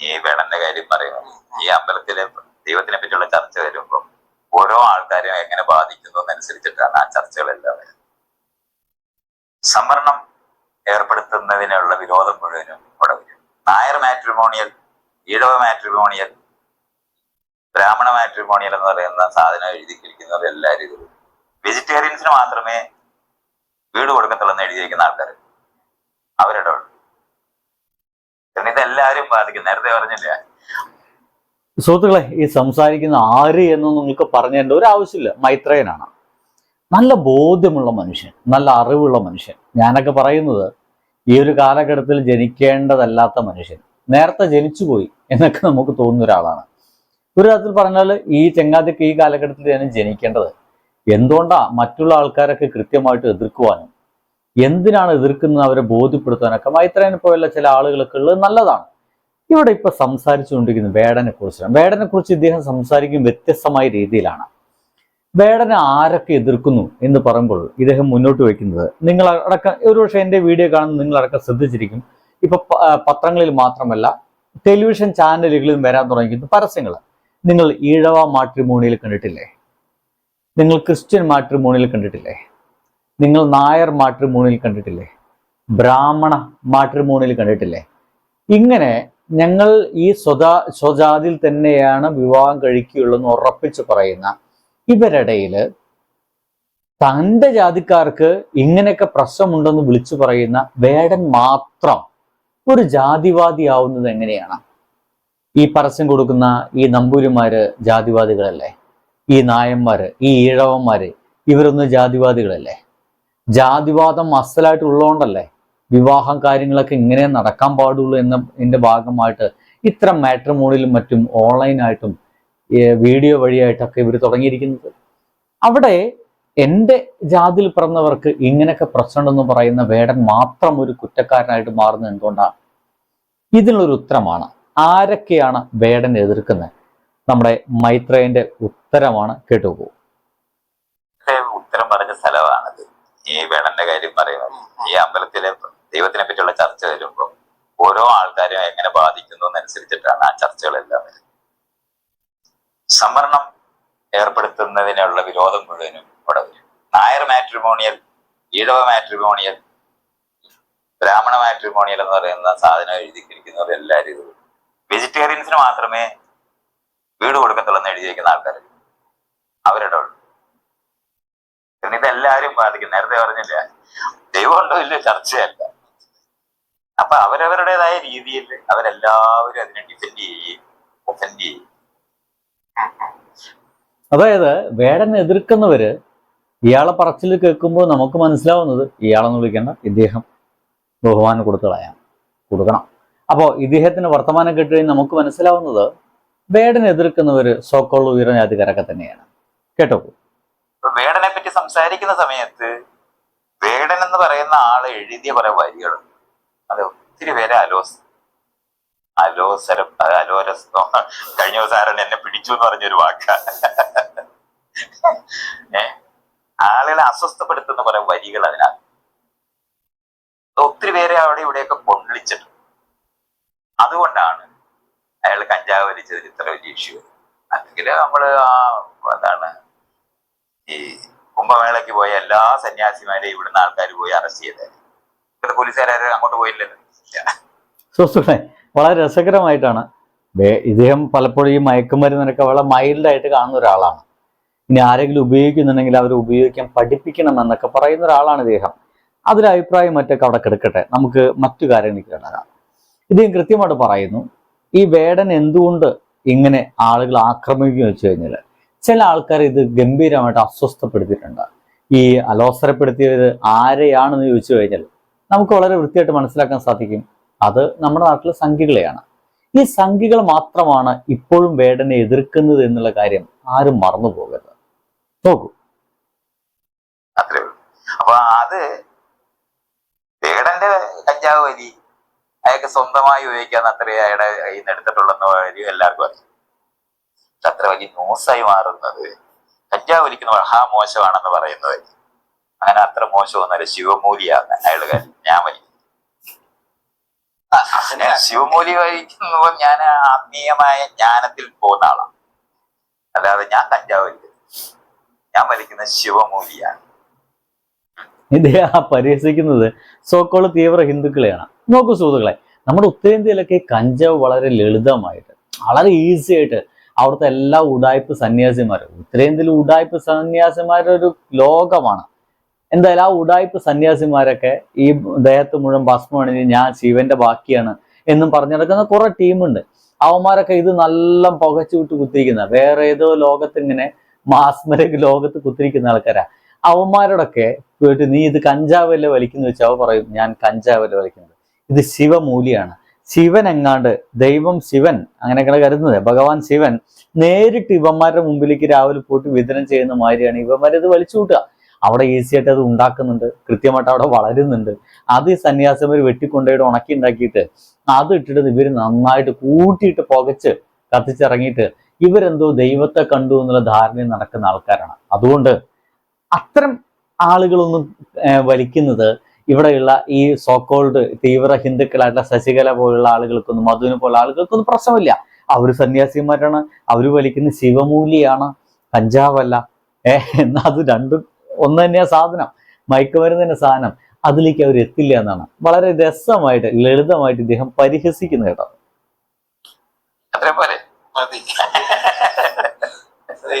ഈ വെള്ളന്റെ കാര്യം പറയുന്നത് ഈ അമ്പലത്തിലെ ദൈവത്തിനെ പറ്റിയുള്ള ചർച്ച വരുമ്പോൾ ഓരോ ആൾക്കാരെയും എങ്ങനെ ബാധിക്കുന്നു എന്നനുസരിച്ചിട്ടാണ് ആ ചർച്ചകളെല്ലാം വരുന്നത്. സംവരണം ഏർപ്പെടുത്തുന്നതിനുള്ള വിരോധം മുഴുവനും ഇവിടെ വരും. Nair matrimonial Ezhava matrimonial Brahmana matrimonial എന്ന് പറയുന്ന സാധനം എഴുതിയിരിക്കുന്നവർ എല്ലാവരും ഇത് വെജിറ്റേറിയൻസിന് മാത്രമേ വീട് കൊടുക്കത്തുള്ളൂ എന്ന് എഴുതിയിരിക്കുന്ന ആൾക്കാർ അവരുടെ കാരണം ഇതെല്ലാവരും ബാധിക്കും. നേരത്തെ പറഞ്ഞില്ലേ? സുഹൃത്തുക്കളെ ഈ സംസാരിക്കുന്ന ആര് എന്ന് നിങ്ങൾക്ക് പറഞ്ഞേണ്ട ഒരു ആവശ്യമില്ല. മൈത്രേയനാണ്. നല്ല ബോധ്യമുള്ള മനുഷ്യൻ നല്ല അറിവുള്ള മനുഷ്യൻ. ഞാനൊക്കെ പറയുന്നത് ഈ ഒരു കാലഘട്ടത്തിൽ ജനിക്കേണ്ടതല്ലാത്ത മനുഷ്യൻ. നേരത്തെ ജനിച്ചുപോയി എന്നൊക്കെ നമുക്ക് തോന്നുന്ന ഒരാളാണ്. ഒരു തരത്തിൽ പറഞ്ഞാൽ ഈ ചെങ്ങാതിക്ക് ഈ കാലഘട്ടത്തിൽ ഞാൻ ജനിക്കേണ്ടത് എന്തുകൊണ്ടാ മറ്റുള്ള ആൾക്കാരൊക്കെ കൃത്യമായിട്ട് എതിർക്കുവാനും എന്തിനാണ് എതിർക്കുന്നത് അവരെ ബോധ്യപ്പെടുത്താനൊക്കെ മൈത്രേനെ പോലുള്ള ചില ആളുകളൊക്കെ ഉള്ളത് നല്ലതാണ്. ഇവിടെ ഇപ്പൊ സംസാരിച്ചുകൊണ്ടിരിക്കുന്നത് വേടനെ കുറിച്ചാണ്. വേടനെ കുറിച്ച് ഇദ്ദേഹം സംസാരിക്കും വ്യത്യസ്തമായ രീതിയിലാണ്. വേടനെ ആരൊക്കെ എതിർക്കുന്നു എന്ന് പറയുമ്പോൾ ഇദ്ദേഹം മുന്നോട്ട് വയ്ക്കുന്നത് നിങ്ങൾ അടക്കം ഒരുപക്ഷെ എന്റെ വീഡിയോ കാണുന്ന നിങ്ങൾ അടക്കം ശ്രദ്ധിച്ചിരിക്കും. ഇപ്പൊ പത്രങ്ങളിൽ മാത്രമല്ല ടെലിവിഷൻ ചാനലുകളിലും വരാൻ തുടങ്ങിയിരുന്നു പരസ്യങ്ങൾ. നിങ്ങൾ ഈഴവ മാട്രിമോണിയിൽ കണ്ടിട്ടില്ലേ? നിങ്ങൾ ക്രിസ്ത്യൻ മാട്രിമോണിയിൽ കണ്ടിട്ടില്ലേ? നിങ്ങൾ നായർ മാട്രിമോണിയിൽ കണ്ടിട്ടില്ലേ? ബ്രാഹ്മണ മാട്രിമോണിയിൽ കണ്ടിട്ടില്ലേ? ഇങ്ങനെ ഞങ്ങൾ ഈ സ്വതാ സ്വജാതിയിൽ തന്നെയാണ് വിവാഹം കഴിക്കുകയുള്ളൂ എന്ന് ഉറപ്പിച്ച് പറയുന്ന ഇവരിടയിൽ തന്റെ ജാതിക്കാർക്ക് ഇങ്ങനെയൊക്കെ പ്രശ്നമുണ്ടെന്ന് വിളിച്ചു പറയുന്ന വേടൻ മാത്രം ഒരു ജാതിവാദി ആവുന്നത് എങ്ങനെയാണ്? ഈ പരസ്യം കൊടുക്കുന്ന ഈ നമ്പൂരിമാര് ജാതിവാദികളല്ലേ? ഈ നായന്മാര് ഈ ഈഴവന്മാര് ഇവരൊന്നും ജാതിവാദികളല്ലേ? ജാതിവാദം അസലായിട്ടുള്ളതുകൊണ്ടല്ലേ വിവാഹം കാര്യങ്ങളൊക്കെ ഇങ്ങനെ നടക്കാൻ പാടുള്ളൂ എന്ന ഇതിന്റെ ഭാഗമായിട്ട് ഇത്തരം മോണിലും മറ്റും ഓൺലൈനായിട്ടും വീഡിയോ വഴിയായിട്ടൊക്കെ ഇവർ തുടങ്ങിയിരിക്കുന്നത്. അവിടെ എന്റെ ജാതിയിൽ പിറന്നവർക്ക് ഇങ്ങനെയൊക്കെ പ്രശ്നമുണ്ടെന്ന് പറയുന്ന വേടൻ മാത്രം ഒരു കുറ്റക്കാരനായിട്ട് മാറുന്നത് എന്തുകൊണ്ടാണ്? ഇതിനുള്ളൊരു ഉത്തരമാണ്. ആരൊക്കെയാണ് വേടനെ എതിർക്കുന്നത്? നമ്മുടെ മൈത്രേയന്റെ ഉത്തരമാണ് കേട്ടുപോകൂ. ഉത്തരം പറഞ്ഞ സ്ഥലമാണത് ഈ വേണന്റെ കാര്യം പറയുന്നത്. ഈ അമ്പലത്തിലെ ദൈവത്തിനെ പറ്റിയുള്ള ചർച്ച വരുമ്പോൾ ഓരോ ആൾക്കാരും എങ്ങനെ ബാധിക്കുന്നു എന്നനുസരിച്ചിട്ടാണ് ആ ചർച്ചകളെല്ലാം വരുന്നത്. സംവരണം ഏർപ്പെടുത്തുന്നതിനുള്ള വിരോധം മുഴുവനും ഇവിടെ വരും. Nair matrimonial Ezhava matrimonial Brahmana matrimonial എന്ന് പറയുന്ന സാധനം എഴുതിക്കിരിക്കുന്നവർ എല്ലാവരും ഇത് വെജിറ്റേറിയൻസിന് മാത്രമേ വീട് കൊടുക്കത്തുള്ളൂ എന്ന് എഴുതിയിരിക്കുന്ന ആൾക്കാർ. അവരുടെ ഉള്ളു ഇതെല്ലാവരും ബാധിക്കും. നേരത്തെ പറഞ്ഞില്ല? ദൈവം ഉണ്ടോ ഇല്ല ചർച്ചയല്ല. അപ്പൊ അവരവരുടേതായ രീതിയിൽ അവരെല്ലാവരും അതിനെ ഡിഫെൻഡ് ഒഫൻഡ് ചെയ്യും. അതായത് വേടനെ എതിർക്കുന്നവര് ഇയാളെ പറച്ചിൽ കേൾക്കുമ്പോൾ നമുക്ക് മനസ്സിലാവുന്നത് ഇയാളെന്ന് വിളിക്കേണ്ട ഇദ്ദേഹം ബഹുമാനം കൊടുത്ത് കളയാം കൊടുക്കണം. അപ്പോൾ ഇദ്ദേഹത്തിന് വർത്തമാനം കേട്ട് കഴിഞ്ഞ് നമുക്ക് മനസ്സിലാവുന്നത് വേടനെ എതിർക്കുന്നവര് സോക്കോൾ ഉയർന്നജാതിക്കാരൊക്കെ തന്നെയാണ്. കേട്ടോ? വേടനെ പറ്റി സംസാരിക്കുന്ന സമയത്ത് വേടൻ എന്ന് പറയുന്ന ആൾ എഴുതിയ കുറെ വരികൾ അത് ഒത്തിരി പേരെ അലോസ് അലോസരം അലോരസോ കഴിഞ്ഞ ദിവസം ആരൻ എന്നെ പിടിച്ചു എന്ന് പറഞ്ഞൊരു വാക്ക. ആളുകളെ അസ്വസ്ഥപ്പെടുത്തുന്ന കുറെ വരികൾ അതിനകത്ത്. ഒത്തിരി പേരെ അവിടെ ഇവിടെയൊക്കെ കൊണ്ടിളിച്ചിട്ടുണ്ട് അതുകൊണ്ടാണ് അയാൾ കഞ്ചാവ് വലിച്ചതിൽ ഇത്ര വലിയ ഇഷ്യൂ അല്ലെങ്കിൽ നമ്മൾ ആ എന്താണ് ഈ കുംഭമേളയ്ക്ക് പോയ എല്ലാ സന്യാസിമാരെയും ഇവിടുന്ന് ആൾക്കാർ പോയി അറസ്റ്റ് ചെയ്തത് ഇവിടെ പോലീസുകാരും അങ്ങോട്ട് പോയില്ലല്ലോ. സുഹൃത്തുക്കളെ വളരെ രസകരമായിട്ടാണ്. ഇദ്ദേഹം പലപ്പോഴും ഈ മയക്കുമരുന്നിനൊക്കെ വളരെ മൈൽഡായിട്ട് കാണുന്ന ഒരാളാണ്. ഇനി ആരെങ്കിലും ഉപയോഗിക്കുന്നുണ്ടെങ്കിൽ അവർ ഉപയോഗിക്കാൻ പഠിപ്പിക്കണം എന്നൊക്കെ പറയുന്ന ഒരാളാണ് ഇദ്ദേഹം. അതിൽ അഭിപ്രായം മറ്റൊക്കെ അവിടെ കിടക്കട്ടെ. നമുക്ക് മറ്റു കാര്യങ്ങളിലേക്ക് കിടക്കാം. ഇദ്ദേഹം കൃത്യമായിട്ട് പറയുന്നു ഈ വേടൻ എന്തുകൊണ്ട് ഇങ്ങനെ ആളുകൾ ആക്രമിക്കുക വെച്ച് കഴിഞ്ഞാൽ ചില ആൾക്കാർ ഇത് ഗംഭീരമായിട്ട് അസ്വസ്ഥപ്പെടുത്തിയിട്ടുണ്ട്. ഈ അലോസരപ്പെടുത്തിയത് ആരെയാണെന്ന് ചോദിച്ചു കഴിഞ്ഞാൽ നമുക്ക് വളരെ വൃത്തിയായിട്ട് മനസ്സിലാക്കാൻ സാധിക്കും. അത് നമ്മുടെ നാട്ടിലെ സംഖ്യകളെയാണ് ഈ സംഖ്യകൾ മാത്രമാണ് ഇപ്പോഴും വേടനെ എതിർക്കുന്നത് എന്നുള്ള കാര്യം ആരും മറന്നു പോകരുത്. നോക്കൂ. അപ്പൊ അത് വേടന്റെ കഞ്ചാവ് വലി അയാൾക്ക് സ്വന്തമായി ഉപയോഗിക്കാന്ന് അത്രയും അയാളുടെ കയ്യിൽ നിന്ന് എല്ലാവർക്കും അറിയാം. അത്ര വലിയ ന്യൂസായി മാറുന്നത്. കഞ്ചാവ് വലിക്കുന്ന മഹാ മോശമാണെന്ന് പറയുന്നത്. അങ്ങനെ അത്ര മോശമൊന്നുമല്ല. ശിവമൂലിയാണ് അയാൾ ഞാൻ വലിക്കും ശിവമൂലി വഹിക്കുമ്പോൾ ഞാൻ ആത്മീയമായ ജ്ഞാനത്തിൽ പോകുന്ന ആളാണ്. അല്ലാതെ ഞാൻ കഞ്ചാവ് വലിക്കുന്നത് ഞാൻ വലിക്കുന്ന ശിവമൂലിയാണ്. ഇദ്ദേഹം പരിഹസിക്കുന്നത് സോക്കോൾ തീവ്ര ഹിന്ദുക്കളെയാണ്. നോക്കൂ സുഹൃത്തുക്കളെ നമ്മുടെ ഉത്തരേന്ത്യയിലൊക്കെ കഞ്ചാവ് വളരെ ലളിതമായിട്ട് വളരെ ഈസി ആയിട്ട് അവിടുത്തെ എല്ലാ ഉടായ്പ സന്യാസിമാരും. ഉത്തരേന്ത്യയിൽ ഉടായ്പ സന്യാസിമാരുടെ ഒരു ലോകമാണ്. എന്തായാലും ആ ഉടായ്പ സന്യാസിമാരൊക്കെ ഈ ദേഹത്ത് മുഴുവൻ ഭസ്മം അണിഞ്ഞ് ഞാൻ ശിവന്റെ ബാക്കിയാണ് എന്നും പറഞ്ഞു നടക്കുന്ന കുറെ ടീമുണ്ട്. അവന്മാരൊക്കെ ഇത് നല്ല പുകച്ചു വിട്ട് കുത്തിരിക്കുന്ന വേറെ ഏതോ ലോകത്ത് ഇങ്ങനെ മാസ്മരക്ക് ലോകത്ത് കുത്തിരിക്കുന്ന ആൾക്കാരാ. അവന്മാരോടൊക്കെ പോയിട്ട് നീ ഇത് കഞ്ചാവല്ലേ വലിക്കുന്നു വെച്ചാൽ അവ പറയും ഞാൻ കഞ്ചാവല്ലേ വലിക്കുന്നത്. ഇത് ശിവമൂലിയാണ്. ശിവൻ എങ്ങാണ്ട് ദൈവം ശിവൻ അങ്ങനെയൊക്കെയാണ് കരുതുന്നത്. ഭഗവാൻ ശിവൻ നേരിട്ട് ഇവന്മാരുടെ മുമ്പിലേക്ക് രാവിലെ പോയിട്ട് വിതരണം ചെയ്യുന്ന മാതിരിയാണ് ഇവന്മാരെ ഇത് വലിച്ചു കൂട്ടുക. അവിടെ ഈസി ആയിട്ട് അത് ഉണ്ടാക്കുന്നുണ്ട് കൃത്യമായിട്ട് അവിടെ വളരുന്നുണ്ട്. അത് ഈ സന്യാസിമാർ വെട്ടിക്കൊണ്ടുപോയിട്ട് ഉണക്കി ഉണ്ടാക്കിയിട്ട് അത് ഇട്ടിട്ട് ഇവർ നന്നായിട്ട് കൂട്ടിയിട്ട് പുകച്ച് കത്തിച്ചിറങ്ങിയിട്ട് ഇവരെന്തോ ദൈവത്തെ കണ്ടു എന്നുള്ള ധാരണയിൽ നടക്കുന്ന ആൾക്കാരാണ്. അതുകൊണ്ട് അത്തരം ആളുകളൊന്നും വലിക്കുന്നത് ഇവിടെയുള്ള ഈ സോക്കോൾഡ് തീവ്ര ഹിന്ദുക്കളായിട്ടുള്ള ശശികല പോലുള്ള ആളുകൾക്കൊന്നും മധുവിനെ പോലുള്ള ആളുകൾക്കൊന്നും പ്രശ്നമില്ല. അവർ സന്യാസിമാരാണ്. അവർ വലിക്കുന്ന ശിവമൂലിയാണ്. കഞ്ചാവല്ല. ഏ എന്നാൽ അത് രണ്ടും ഒന്ന് തന്നെയാ സാധനം. മയക്കുമരുന്നിന്റെ സാധനം. അതിലേക്ക് അവർ എത്തില്ല എന്നാണ്. വളരെ രസമായിട്ട് ലളിതമായിട്ട് ഇദ്ദേഹം പരിഹസിക്കുന്ന കേട്ടോ. അത്രയും പോലെ മതി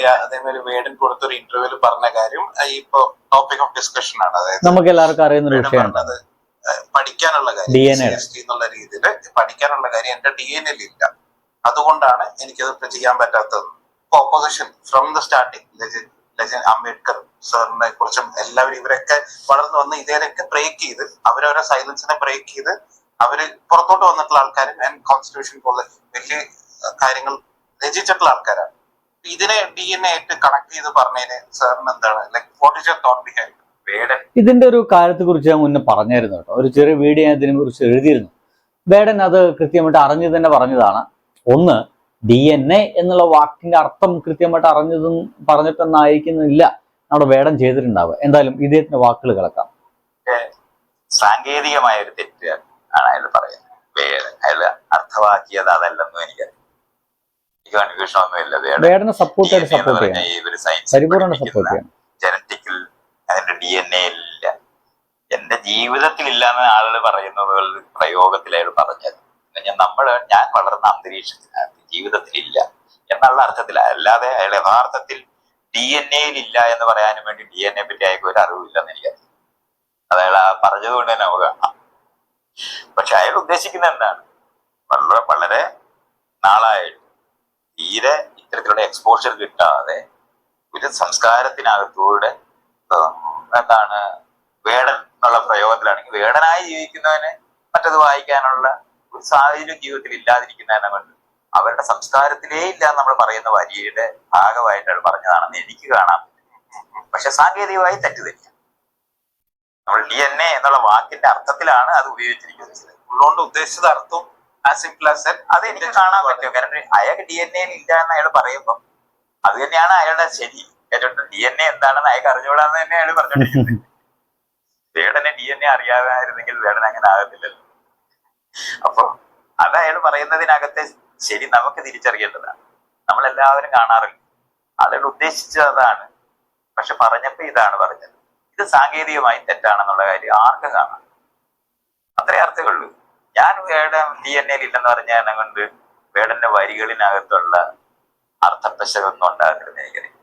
ഒരു അതേമാതിരി വേടൻ കൊടുത്തൊരു ഇന്റർവ്യൂൽ പറഞ്ഞ കാര്യം ഇപ്പൊ ടോപ്പിക് ഓഫ് ഡിസ്കഷൻ ആണ്. അതായത് നമുക്ക് എല്ലാവർക്കും അറിയുന്ന ഒരു വിഷയമാണ്. പഠിക്കാനുള്ള കാര്യം എന്നുള്ള രീതിയിൽ പഠിക്കാനുള്ള കാര്യം എന്റെ ഡി എൻ ഇല്ല. അതുകൊണ്ടാണ് എനിക്കത് ചെയ്യാൻ പറ്റാത്തത്. Opposition from the starting legend Ambedkar സാറിനെ കുറിച്ചും എല്ലാവരും ഇവരൊക്കെ വളർന്നു വന്ന് ഇതിനൊക്കെ ബ്രേക്ക് ചെയ്ത് അവരവരെ സൈലൻസിനെ ബ്രേക്ക് ചെയ്ത് അവർ പുറത്തോട്ട് വന്നിട്ടുള്ള ആൾക്കാരും ആൻഡ് കോൺസ്റ്റിറ്റ്യൂഷൻ പോലെ വലിയ കാര്യങ്ങൾ രചിച്ചിട്ടുള്ള ആൾക്കാരാണ്. ഇതിനെ ഡി എൻ എ ആയിട്ട് കണക്ട് ചെയ്ത് പറഞ്ഞതിന് സാറിന് എന്താണ്? Like what is your thought behind Vedan. ഇതിന്റെ ഒരു കാര്യത്തെ കുറിച്ച് ഞാൻ മുന്നേ പറഞ്ഞായിരുന്നു കേട്ടോ. ഒരു ചെറിയ വീഡിയോ ഞാൻ ഇതിനെ കുറിച്ച് എഴുതിയിരുന്നു. വേടൻ അത് കൃത്യമായിട്ട് അറിഞ്ഞു തന്നെ പറഞ്ഞതാണ്. ഒന്ന് ഡി എൻ എ എന്നുള്ള വാക്കിന്റെ അർത്ഥം കൃത്യമായിട്ട് അറിഞ്ഞതും പറഞ്ഞിട്ടൊന്നായിരിക്കുന്നില്ല നമ്മുടെ വേടൻ ചെയ്തിട്ടുണ്ടാവുക. എന്തായാലും ഇദ്ദേഹത്തിന്റെ വാക്കുകൾ കിടക്കാം സാങ്കേതികമായ ഒരു തെറ്റ് ആണ് അയാൾ പറയുന്നത് അയാൾ അർത്ഥമാക്കിയത് അതല്ലെന്നും എനിക്കറിയാം എനിക്ക് കൺഫ്യൂഷൻ ഒന്നുമില്ല വേടൻ വേടനെ സപ്പോർട്ട് ചെയ്യണം. സയൻസ് പരിപൂർണ സപ്പോർട്ട് ജനറ്റിക്കൽ അതിന്റെ ഡി എൻ എ ഇല്ല. എന്റെ ജീവിതത്തിൽ ഇല്ലാന്ന് ആളുകൾ പറയുന്നത് പ്രയോഗത്തിൽ അയാൾ പറഞ്ഞത് ഞാൻ നമ്മൾ ഞാൻ വളർന്ന അന്തരീക്ഷത്തിനകത്ത് ജീവിതത്തിൽ ഇല്ല എന്നുള്ള അർത്ഥത്തിൽ അല്ലാതെ അയാൾ യഥാർത്ഥത്തിൽ ഡി എൻ എയിൽ ഇല്ല എന്ന് പറയാനും വേണ്ടി ഡി എൻ എ പറ്റി അയാൾക്ക് ഒരു അറിവില്ലെന്ന് എനിക്കറിയാം അത് അയാൾ പറഞ്ഞത് കൊണ്ട് തന്നെ നമുക്ക് കാണാം. പക്ഷെ അയാൾ ഉദ്ദേശിക്കുന്നത് എന്താണ്? വളരെ വളരെ നാളായിട്ട് തീരെ ഇത്തരത്തിലുള്ള എക്സ്പോഷർ കിട്ടാതെ ഒരു സംസ്കാരത്തിനകത്തൂടെ എന്താണ് വേടൻ എന്നുള്ള പ്രയോഗത്തിലാണെങ്കിൽ വേടനായി ജീവിക്കുന്നവന് മറ്റത് വായിക്കാനുള്ള ഒരു സാഹചര്യം ജീവിതത്തിൽ ഇല്ലാതിരിക്കുന്നതിനെ കൊണ്ട് അവരുടെ സംസ്കാരത്തിലേ ഇല്ല നമ്മൾ പറയുന്ന വരിയുടെ ഭാഗമായിട്ടാണ് പറഞ്ഞതാണെന്ന് എനിക്ക് കാണാം പക്ഷെ സാങ്കേതികമായി തെറ്റുതരിക നമ്മൾ ഡി എൻ എ എന്നുള്ള വാക്കിന്റെ അർത്ഥത്തിലാണ് അത് ഉപയോഗിച്ചിരിക്കുന്നത്. ഉള്ളതുകൊണ്ട് ഉദ്ദേശിച്ചത് അർത്ഥം ആസ് സിമ്പിൾ ആസ് അത് എനിക്ക് കാണാൻ പറ്റും. കാരണം അയാൾക്ക് ഡി എൻ എ ഇല്ല എന്ന് അയാൾ പറയുമ്പോൾ അത് തന്നെയാണ് അയാളുടെ ശരി. ഏറ്റവും ഡി എൻ എ എന്താണെന്ന് അയാൾക്ക് അറിഞ്ഞുകൂടാന്ന് തന്നെ അയാൾ പറഞ്ഞോണ്ടിരിക്കുന്നത് വേടനെ ഡി എൻ എ അറിയാമായിരുന്നെങ്കിൽ വേടൻ അങ്ങനെ ആകത്തില്ലല്ലോ. അപ്പൊ അത് അയാൾ പറയുന്നതിനകത്തെ ശരി നമുക്ക് തിരിച്ചറിയേണ്ടതാണ്. നമ്മളെല്ലാവരും കാണാറില്ല. ആളുകൾ ഉദ്ദേശിച്ചത് അതാണ് പക്ഷെ പറഞ്ഞപ്പോ ഇതാണ് പറഞ്ഞത്. ഇത് സാങ്കേതികമായി തെറ്റാണെന്നുള്ള കാര്യം ആർക്കും കാണാം. വേടൻ ഡി എൻ എയിൽ ഇല്ലെന്ന് പറഞ്ഞ എന്നെ കൊണ്ട് വേടന്റെ വരികളിനകത്തുള്ള അർത്ഥപ്പശകൊന്നും ഉണ്ടാകരുത് എനിക്കറിയാം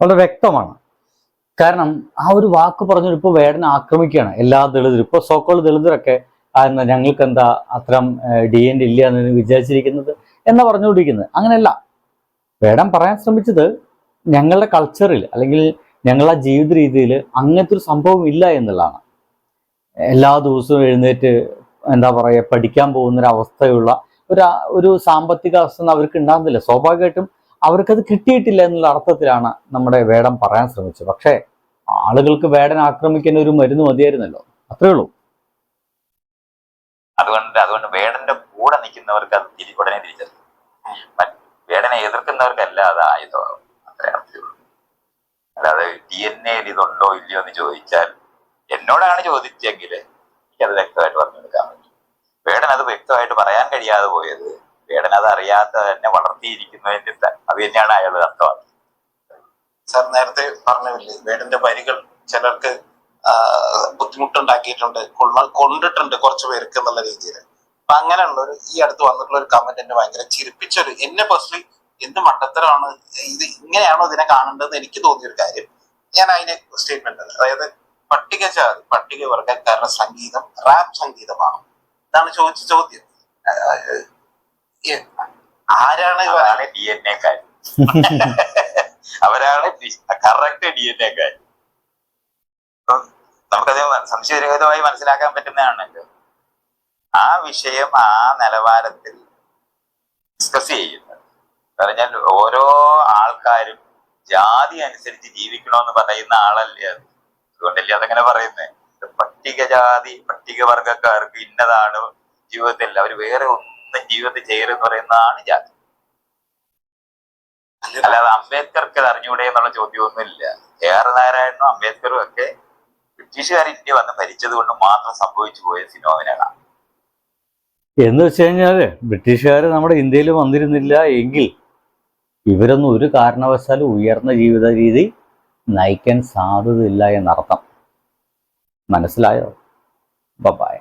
വളരെ വ്യക്തമാണ്. കാരണം ആ ഒരു വാക്ക് പറഞ്ഞു ഇപ്പൊ വേടനെ ആക്രമിക്കുകയാണ്. എല്ലാ ദളിതരും ഇപ്പൊ സോക്കോൾ ദളിതരൊക്കെ എന്താ ഞങ്ങൾക്ക് എന്താ അത്തരം ഡി എൻ ഇല്ല എന്ന് വിചാരിച്ചിരിക്കുന്നത്? എന്നാ പറഞ്ഞുകൊണ്ടിരിക്കുന്നത്. അങ്ങനെയല്ല. വേടം പറയാൻ ശ്രമിച്ചത് ഞങ്ങളുടെ കൾച്ചറിൽ അല്ലെങ്കിൽ ഞങ്ങളുടെ ജീവിത രീതിയിൽ അങ്ങനത്തെ ഒരു സംഭവം ഇല്ല എന്നുള്ളതാണ്. എല്ലാ ദിവസവും എഴുന്നേറ്റ് എന്താ പറയുക പഠിക്കാൻ പോകുന്ന ഒരു ഒരു സാമ്പത്തിക അവസ്ഥ അവർക്ക് ഉണ്ടാകുന്നില്ല. സ്വാഭാവികമായിട്ടും അവർക്കത് കിട്ടിയിട്ടില്ല എന്നുള്ള അർത്ഥത്തിലാണ് നമ്മുടെ വേടം പറയാൻ ശ്രമിച്ചത്. പക്ഷേ ആളുകൾക്ക് വേടൻ ആക്രമിക്കുന്ന ഒരു മരുന്ന് മതിയായിരുന്നല്ലോ. അത്രേ ഉള്ളൂ. അതുകൊണ്ട് അതുകൊണ്ട് വേടന്റെ കൂടെ നിൽക്കുന്നവർക്ക് അത് തിരി ഉടനെ തിരിച്ചറിയും. വേടനെ എതിർക്കുന്നവർക്കല്ല അത് ആയുധമാകും അത്രേ അർത്ഥമുള്ളൂ അല്ലാതെ ഡി എൻ എയിൽ ഇതുണ്ടോ ഇല്ലയോ എന്ന് ചോദിച്ചാൽ എന്നോടാണ് ചോദിച്ചെങ്കിൽ എനിക്കത് വ്യക്തമായിട്ട് പറഞ്ഞെടുക്കാൻ പറ്റും. വേടൻ അത് വ്യക്തമായിട്ട് പറയാൻ കഴിയാതെ പോയത് വേടൻ അത് അറിയാതെ തന്നെ വളർത്തിയിരിക്കുന്നതിന്റെ അത് തന്നെയാണ് അയാൾ അർത്ഥം. സാർ നേരത്തെ പറഞ്ഞില്ലേ വേടന്റെ വരികൾ ചിലർക്ക് ബുദ്ധിമുട്ടുണ്ടാക്കിയിട്ടുണ്ട് കൊണ്ടിട്ടുണ്ട് കുറച്ച് പേർക്ക് എന്നുള്ള രീതിയിൽ. അപ്പൊ അങ്ങനെയുള്ള ഒരു ഈ അടുത്ത് വന്നിട്ടുള്ള ഒരു കമന്റ് എന്നെ ഭയങ്കര ചിരിപ്പിച്ചൊരു എന്നെ പേഴ്സണലി എന്ത് മണ്ടത്തരമാണ് ഇത് ഇങ്ങനെയാണോ ഇതിനെ കാണേണ്ടത് എനിക്ക് തോന്നിയൊരു കാര്യം ഞാൻ അതിനെ സ്റ്റേറ്റ്മെന്റ് അതായത് പട്ടികജാതി പട്ടികവർഗക്കാരുടെ സംഗീതം റാപ്പ് സംഗീതമാണ്. ഇതാണ് ചോദിച്ച ചോദ്യം. ആരാണ് ഡി എൻ എ കാര്യം. അവരാണ് കറക്റ്റ് ഡി എൻ എ കാര്യം. നമുക്കത് സംശയരഹിതമായി മനസ്സിലാക്കാൻ പറ്റുന്നതാണല്ലോ. ആ വിഷയം ആ നിലവാരത്തിൽ ഡിസ്കസ് ചെയ്യുന്നത് പറഞ്ഞാൽ ഓരോ ആൾക്കാരും ജാതി അനുസരിച്ച് ജീവിക്കണമെന്ന് പറയുന്ന ആളല്ലേ അത്. അതുകൊണ്ടല്ലേ അതങ്ങനെ പറയുന്നത് പട്ടികജാതി പട്ടികവർഗക്കാർക്ക് ഇന്നതാണ് ജീവിതത്തിൽ അവർ വേറെ ഒന്നും ജീവിതത്തിൽ ചെയ്യരുതെന്ന് പറയുന്നതാണ് ജാതി. അല്ലാതെ അംബേദ്കർക്ക് അത് അറിഞ്ഞൂടെ എന്നുള്ള ചോദ്യമൊന്നുമില്ല. എ ആർ നാരായണനും അംബേദ്കറും ഒക്കെ ബ്രിട്ടീഷുകാർ ഇന്ത്യ വന്ന് ഭരിച്ചത് കൊണ്ട് മാത്രം സംഭവിച്ചു പോയ ഫിനോമിനാണ് എന്ന് വെച്ച് കഴിഞ്ഞാൽ ബ്രിട്ടീഷുകാർ നമ്മുടെ ഇന്ത്യയിൽ വന്നിരുന്നില്ല എങ്കിൽ ഇവരൊന്നും ഒരു കാരണവശാലും ഉയർന്ന ജീവിത രീതി നയിക്കാൻ സാധ്യതയില്ല എന്നർത്ഥം. മനസ്സിലായോ? ബബായ.